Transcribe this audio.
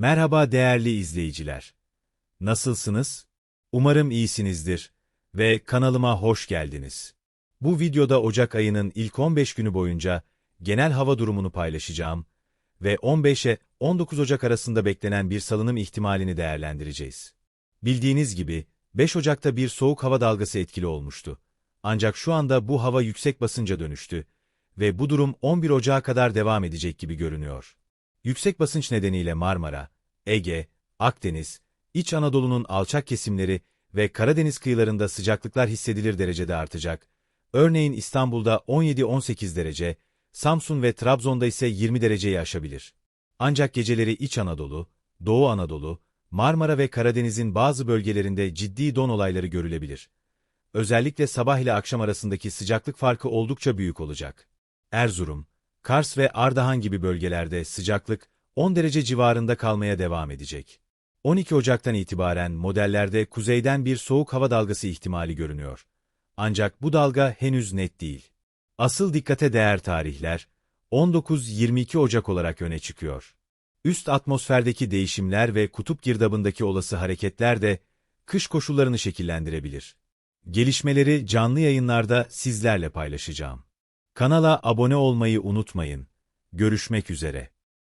Merhaba değerli izleyiciler. Nasılsınız? Umarım iyisinizdir ve kanalıma hoş geldiniz. Bu videoda Ocak ayının ilk 15 günü boyunca genel hava durumunu paylaşacağım ve 15'e 19 Ocak arasında beklenen bir salınım ihtimalini değerlendireceğiz. Bildiğiniz gibi 5 Ocak'ta bir soğuk hava dalgası etkili olmuştu. Ancak şu anda bu hava yüksek basınca dönüştü ve bu durum 11 Ocak'a kadar devam edecek gibi görünüyor. Yüksek basınç nedeniyle Marmara, Ege, Akdeniz, İç Anadolu'nun alçak kesimleri ve Karadeniz kıyılarında sıcaklıklar hissedilir derecede artacak. Örneğin İstanbul'da 17-18 derece, Samsun ve Trabzon'da ise 20 dereceyi aşabilir. Ancak geceleri İç Anadolu, Doğu Anadolu, Marmara ve Karadeniz'in bazı bölgelerinde ciddi don olayları görülebilir. Özellikle sabah ile akşam arasındaki sıcaklık farkı oldukça büyük olacak. Erzurum, Kars ve Ardahan gibi bölgelerde sıcaklık 10 derece civarında kalmaya devam edecek. 12 Ocak'tan itibaren modellerde kuzeyden bir soğuk hava dalgası ihtimali görünüyor. Ancak bu dalga henüz net değil. Asıl dikkate değer tarihler 19-22 Ocak olarak öne çıkıyor. Üst atmosferdeki değişimler ve kutup girdabındaki olası hareketler de kış koşullarını şekillendirebilir. Gelişmeleri canlı yayınlarda sizlerle paylaşacağım. Kanala abone olmayı unutmayın. Görüşmek üzere.